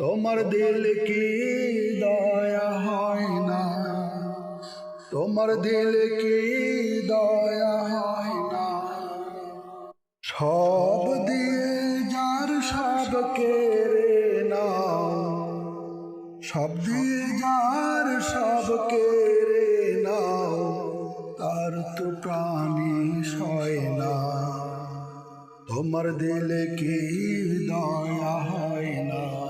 তোমার দিল কি দয়া হয় না? তোমার দিল কি দয়া হয় না? সব দিয়ে যার সব কেড়ে নাও। সব দিয়ে যার সব কেড়ে নাও, তার তো প্রাণী সয় না। তোমার দিলে কি দয়া হয় না?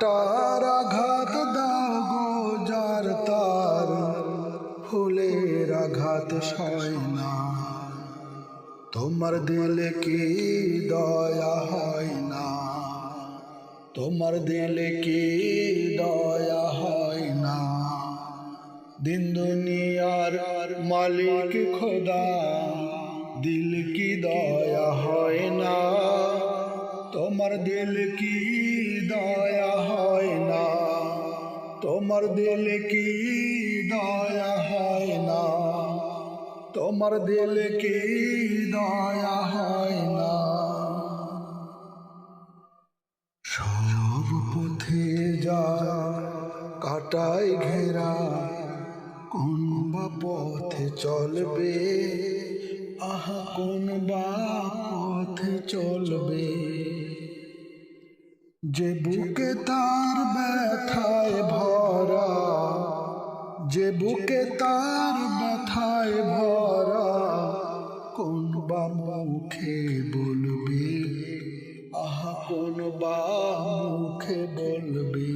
কাটার আঘাত দাও যার তার। ফুলের আঘাত সয় না। তোমার দিলে কি দয়া হয় না? তোমার দিলে কি দয়া হয় না? দিন দুনিয়ার মালিক খোদা, দিল কি দয়া হয় না? তোমার দিল কি দয়া হয় না। তোমার দিল কি দয়া হয় না? তোমার দিল কি দয়া হয় না? সব পথে যা কাটায় ঘেরা, কোন বা পথে চলবে? আহা, কোন বা পথে চলবে? যে বুকে তার ব্যথায় ভরা, যে বুকে তার ব্যথায় ভরা কোন বা মুখে বলবে, আহা কোন বা মুখে বলবে,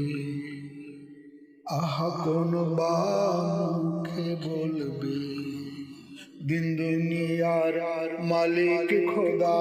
আহা কোন বা মুখে বলবে দিন দুনিয়ার মালিক খোদা